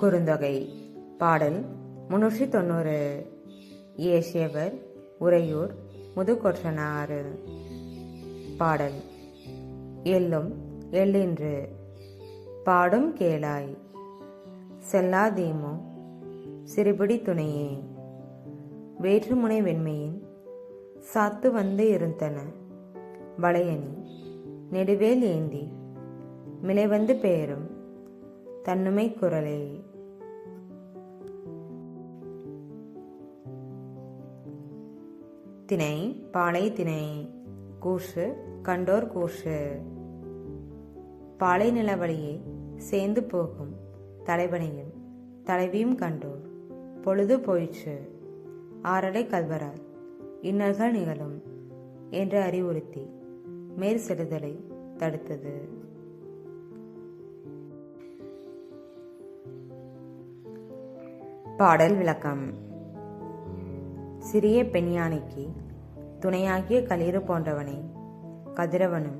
குறுந்தொகை பாடல் முன்னூற்றி தொண்ணூறு. இயேசியவர் உறையூர் முதுகொற்றனாறு. பாடல் எல்லும் எல்லின்று பாடும் கேளாய் செல்லாதீமோ சிறுபிடி துணையே. வேற்றுமுனை வெண்மையின் சாத்து வந்து இருந்தன வளையணி நெடுவேல் ஏந்தி. மிளைவந்து பெயரும் தன்னுமை குரலே. திணை பாலை திணை கூஷு கண்டோர் கூஷு பாலை நிலவழியே சேர்ந்து போகும் தலைவனையும் தலைவியும் கண்டோர். பொழுது போயிற்று. ஆறடை கல்வரால் இன்னல்கள் நிகழும் என்று அறிவுறுத்தி மேற்செடுதலை தடுத்தது. பாடல் விளக்கம். சிறிய பெண்யானைக்கு துணையாகிய களிறு போன்றவனை கதிரவனும்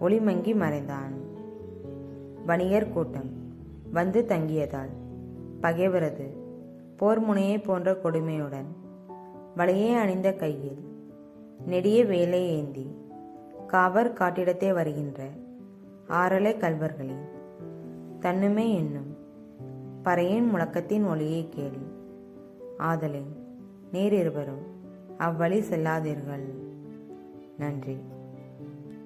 ஒளிமங்கி மறைந்தான். வணிகர் கூட்டம் வந்து தங்கியதால் பகைவரது போர் முனையை போன்ற கொடுமையுடன் வலையே அணிந்த கையில் நெடிய வேலை ஏந்தி காவர் காட்டிடத்தே வருகின்ற ஆறலை கல்வர்களின் தன்னுமே என்னும் பறையின் முழக்கத்தின் ஒளியை கேள். ஆதலின் நேரிருவரும் அவ்வழி செல்லாதீர்கள். நன்றி.